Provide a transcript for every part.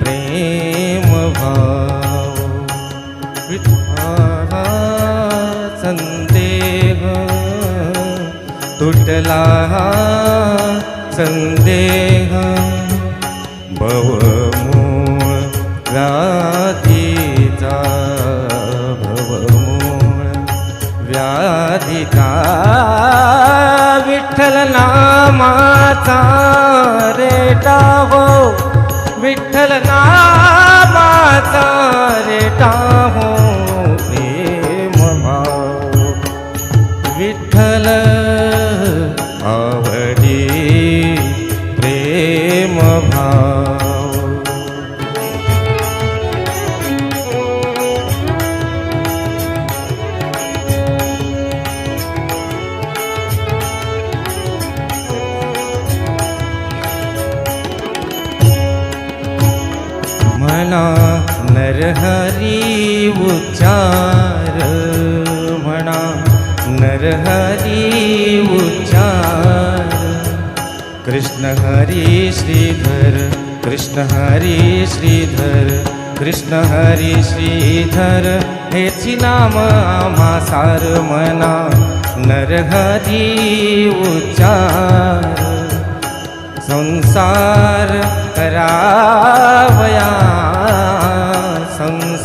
प्रेम भाव विठ्ठला संदेह तुटला संदेह भव विठ्ठल नामाचा रेटा हो विठ्ठल नामाचा रेटा हो म्हणा नरहरी उच्चार म्हणा. नरहरी उच्चार. कृष्ण हरी श्रीधर कृष्ण हरी श्रीधर कृष्ण हरी श्रीधर हेची नाम आम्हा सार म्हणा. नरहरी उच्चार. संसार करावया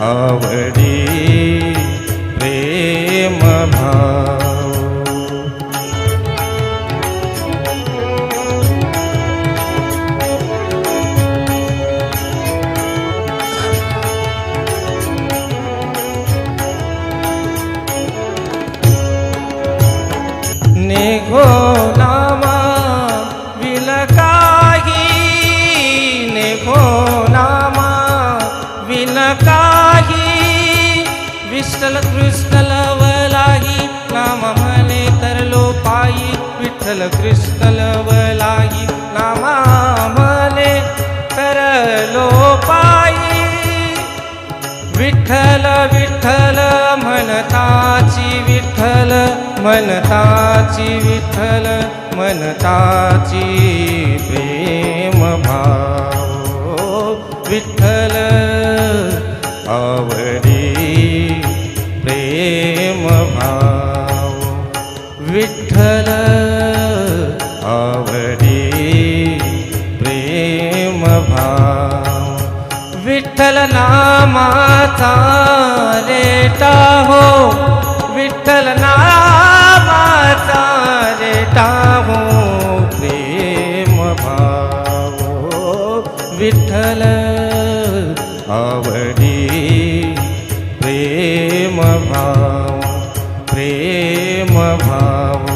आवडी प्रेम भाव। निघो नामा विठ्ठल कृष्ण लवलाही नाम म्हणे तरलो पायी विठ्ठल कृष्ण लवलाही नामा म्हणे तरलो पायी विठ्ठल विठ्ठल म्हणताची विठ्ठल म्हणताची विठ्ठल म्हणताची प्रेम भाव. विठ्ठल आवड विठ्ठल आवडी प्रेम भाव. विठ्ठल नामाचा रेटा हो. विठ्ठल नामाचा रेटा हो. प्रेम भाव. विठ्ठल आवडी प्रेम भाव. प्रेम भाव.